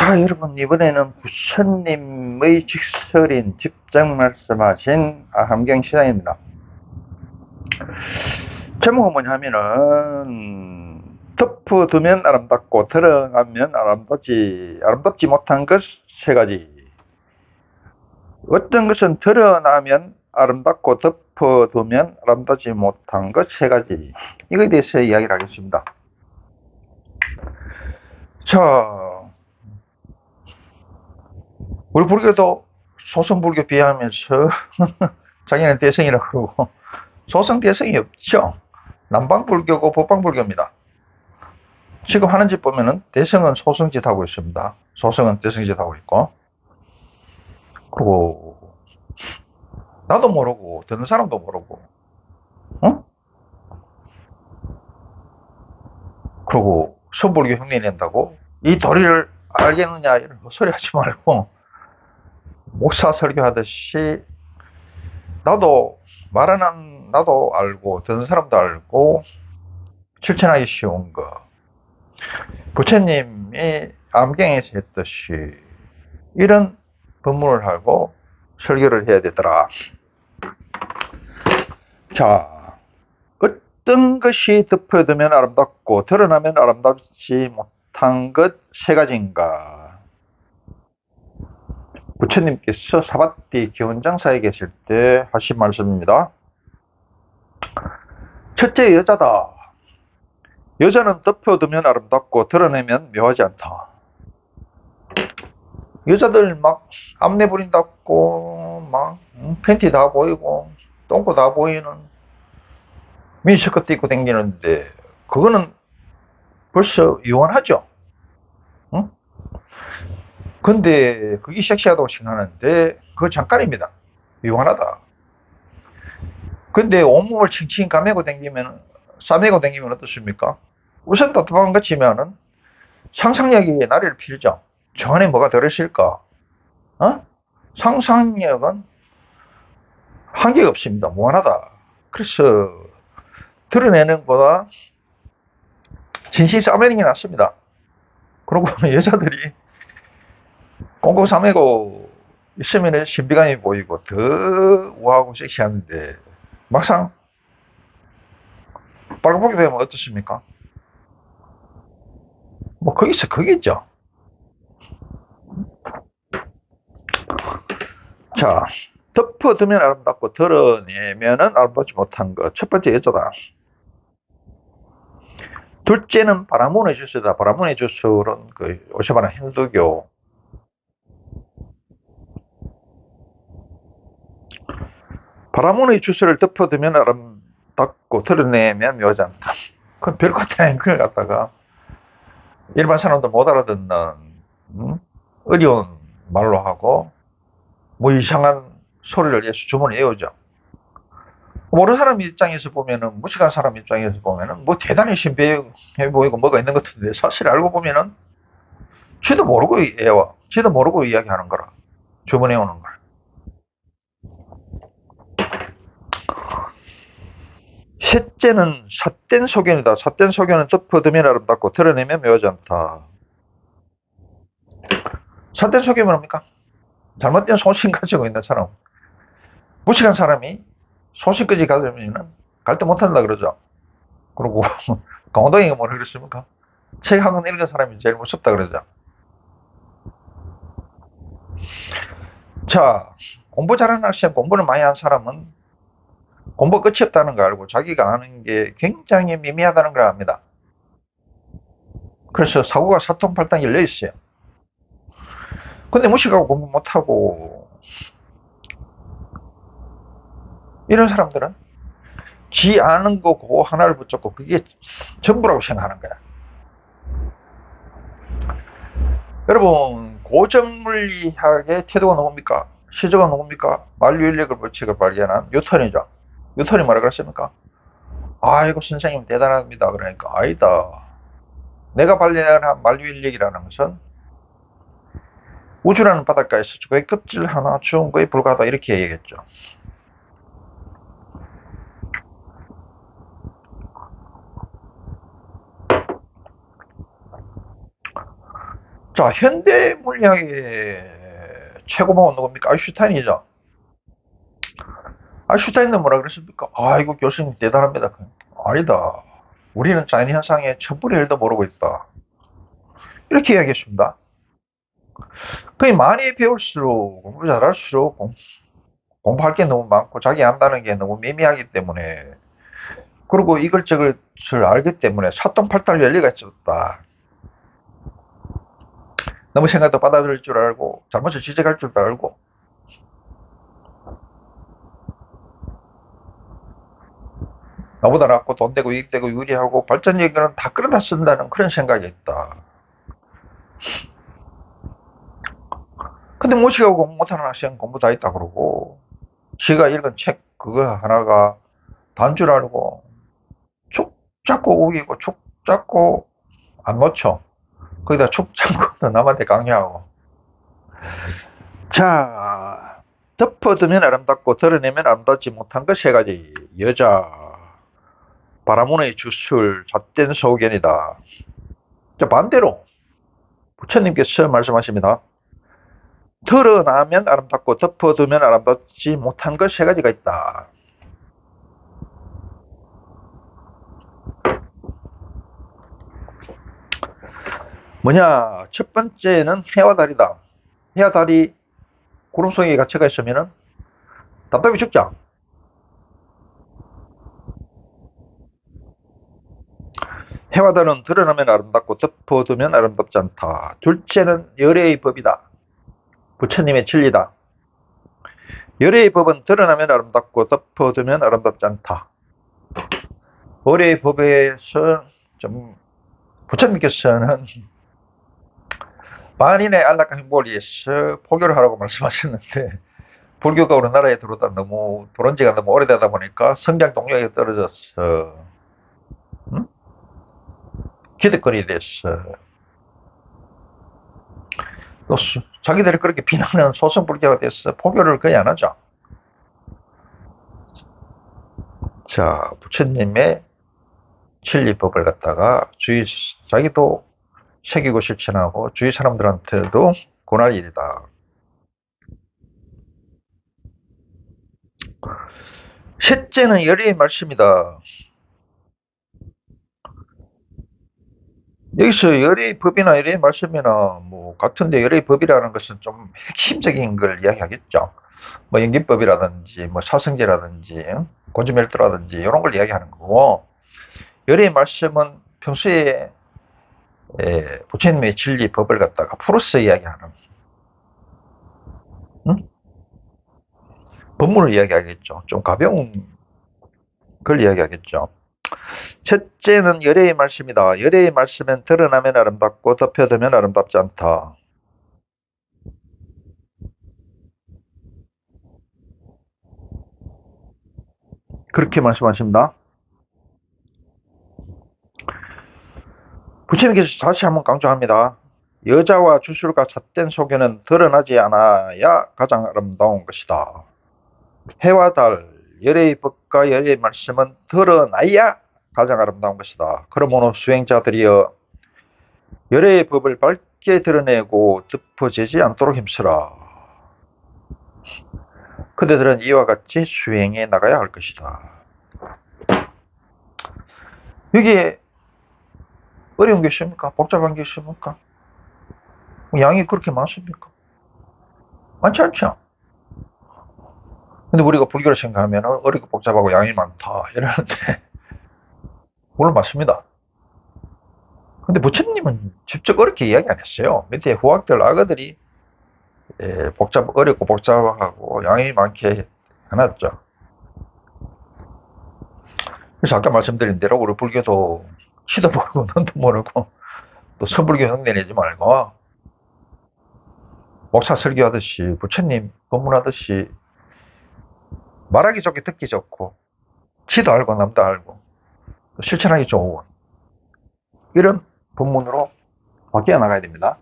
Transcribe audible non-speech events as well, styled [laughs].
자, 여러분, 이번에는 부처님의 직설인 직접 말씀하신 아함경 시장입니다. 제목은 뭐냐 하면은, 덮어두면 아름답고, 드러나면 아름답지, 아름답지 못한 것 세 가지. 어떤 것은 드러나면 아름답고, 덮어두면 아름답지 못한 것 세 가지. 이거에 대해서 이야기를 하겠습니다. 자, 우리 불교도 소성불교 비하하면서 자기는 대성이라고 그러고 소성 대성이 없죠. 남방불교고 북방불교입니다. 지금 하는 짓 보면은 대성은 소성짓 하고 있습니다. 소성은 대성짓 하고 있고 그리고 나도 모르고 듣는 사람도 모르고 어? 그리고 선불교 흉내 낸다고 이 도리를 알겠느냐 이런 소리 하지 말고 목사 설교하듯이 나도 말하는 나도 알고 듣는 사람도 알고 실천하기 쉬운 거. 부처님이 암경에서 했듯이 이런 법문을 하고 설교를 해야 되더라. 자 어떤 것이 덮여두면 아름답고 드러나면 아름답지 못한 것 세 가지인가 부처님께서 사바띠 기원장사에 계실 때 하신 말씀입니다. 첫째 여자다. 여자는 덮여두면 아름답고 드러내면 묘하지 않다. 여자들 막 앞내 부린다고 막 팬티 다 보이고 똥꼬 다 보이는 미니스커트 입고 다니는데 그거는 벌써 유한하죠. 응? 근데 그게 섹시하다고 생각하는데 그거 잠깐입니다. 유한하다. 근데 온몸을 칭칭 감매고 댕기면 싸매고 댕기면 어떻습니까? 우선 답답한 것 치면은 상상력이 나를 필죠. 저 안에 뭐가 들어있을까? 어? 상상력은 한계가 없습니다. 무한하다. 그래서 드러내는 것보다 진실 싸매는 게 낫습니다. 그러고 보면 여자들이 싸매고 있으면 신비감이 보이고 더 우아하고 섹시한데 막상 빨갛게 되면 어떻습니까? 뭐 거기서 거기죠. 자, 덮어두면 아름답고 드러내면은 아름답지 못한 것. 첫 번째 여자다. 둘째는 바라문의 주스다. 바라문의 주스는 그 오셔바나 힌두교 바라문의 주스를 덮어두면 아름답고 드러내면 않다. 그건 별것 아닌 걸 갖다가 일반 사람도 못 알아듣는 음? 어려운 말로 하고 뭐 이상한 소리를 예수 주문을 외우죠. 모르는 사람 입장에서 보면은 무식한 사람 입장에서 보면은 뭐 대단히 신비해 보이고 뭐가 있는 것 같은데 사실 알고 보면은 지도 모르고 외워 지도 모르고 이야기하는 거라 주문해 오는 걸 셋째는 삿된 소견이다. 삿된 소견은 덮어두면 아름답고 드러내면 묘하지 않다. 삿된 소견이 뭡니까? 잘못된 소신 [laughs] 가지고 있는 사람. 무식한 사람이 소신까지 가지면 갈등 못한다 그러죠. 그리고 [laughs] 강호동이가 뭐라 그랬습니까? 책 한 권 읽은 사람이 제일 무섭다 그러죠. 자, 공부 잘하는 학생, 공부를 많이 한 사람은 공부 끝이 없다는 걸 알고 자기가 아는 게 굉장히 미미하다는 걸 압니다. 그래서 사고가 사통팔당 열려 있어요. 근데 무식하고 공부 못하고 이런 사람들은 지 아는 거 그거 하나를 붙잡고 그게 전부라고 생각하는 거야. 여러분 고정물리학의 태도가 누굽니까? 시조가 누굽니까? 만류인력을 법칙을 발견한 뉴턴이죠. 뉴턴이 뭐라 그랬습니까? 아이고 선생님 대단합니다. 그러니까 아니다. 내가 발견한 만류인력이라는 것은 우주라는 바닷가에서 거의 껍질 하나 주운 거에 불과하다 이렇게 얘기했죠. 자, 현대 물리학의 최고봉은 누굽니까? 아인슈타인이죠. 아인슈타인은 뭐라 그랬습니까? 아이고, 교수님 대단합니다. 아니다. 우리는 자연 현상의 천분의 일도 모르고 있다. 이렇게 이야기했습니다. 그게 많이 배울수록, 공부 잘할수록 공, 공부할 게 너무 많고 자기 안다는 게 너무 미미하기 때문에 그리고 이글저글 알기 때문에 사똥팔탈 열리가 있었다. 너무 생각도 받아들일 줄 알고 잘못을 지적할 줄도 알고 나보다 낫고 돈 되고 이익 되고 유리하고 발전 얘기는 다 끌어다 쓴다는 그런 생각이 있다. 근데 모시고 공부 못하는 학생 공부 다 있다 그러고 지가 읽은 책 그거 하나가 단줄 알고 촉 잡고 우기고 촉 잡고 안 놓쳐. 거기다 촉 잡고 [laughs] 남한테 강요하고. 자, 덮어두면 아름답고 드러내면 아름답지 못한 것 세 가지. 여자, 바라문의 주술, 잣된 소견이다. 자, 반대로 부처님께서 말씀하십니다. 드러나면 아름답고 덮어두면 아름답지 못한 것 세 가지가 있다. 뭐냐? 첫 번째는 해와 달이다. 해와 달이 구름 속에 갇혀가 있으면은 답답히 죽자. 해와 달은 드러나면 아름답고 덮어두면 아름답지 않다. 둘째는 열애의 법이다. 부처님의 진리다. 열애의 법은 드러나면 아름답고 덮어두면 아름답지 않다. 열애의 법에서 좀 부처님께서는 만인의 안락한 행복을 위해서 포교를 하라고 말씀하셨는데 불교가 우리나라에 들어오다 너무 들어온 지가 너무 오래되다 보니까 성장 동력이 떨어져서 음? 기득권이 됐어. 또 수- 자기들이 그렇게 비난하는 소승불교가 됐어. 포교를 거의 안 하죠. 자, 부처님의 진리법을 갖다가 주위 자기도 새기고 실천하고 주위 사람들한테도 권할 일이다. 셋째는 열애의 말씀이다. 여기서 열애의 법이나 열애의 말씀이나 뭐 같은데 열애의 법이라는 것은 좀 핵심적인 걸 이야기하겠죠. 뭐 연기법이라든지 뭐 사성제라든지 고지멸도라든지 이런 걸 이야기하는 거고 열애의 말씀은 평소에 에, 부처님의 진리 법을 갖다가 풀어서 이야기하는 응? 법문을 이야기하겠죠. 좀 가벼운 걸 이야기하겠죠. 첫째는 열애의 말씀이다. 열애의 말씀은 드러나면 아름답고 덮여두면 아름답지 않다. 그렇게 말씀하십니다. 부처님께서 다시 한번 강조합니다. 여자와 주술과 잣된 소견은 드러나지 않아야 가장 아름다운 것이다. 해와 달, 열애의 법과 열애의 말씀은 드러나야 가장 아름다운 것이다. 그러므로 수행자들이여 열애의 법을 밝게 드러내고 덮어지지 않도록 힘쓰라. 그대들은 이와 같이 수행해 나가야 할 것이다. 여기에 어려운 게 있습니까? 복잡한 게 있습니까? 양이 그렇게 많습니까? 많지 않죠? 근데 우리가 불교를 생각하면 어렵고 복잡하고 양이 많다 이러는데 [laughs] 물론 맞습니다. 근데 부처님은 직접 어렵게 이야기 안 했어요. 밑에 후학들 아가들이 예, 복잡 어렵고 복잡하고 양이 많게 해놨죠. 그래서 아까 말씀드린 대로 우리 불교도 시도 모르고 눈도 모르고 또 서불교 흉내 내지 말고 목사 설교하듯이 부처님 법문하듯이 말하기 좋게 듣기 좋고 지도 알고 남도 알고 또 실천하기 좋은 이런 법문으로 바뀌어 나가야 됩니다.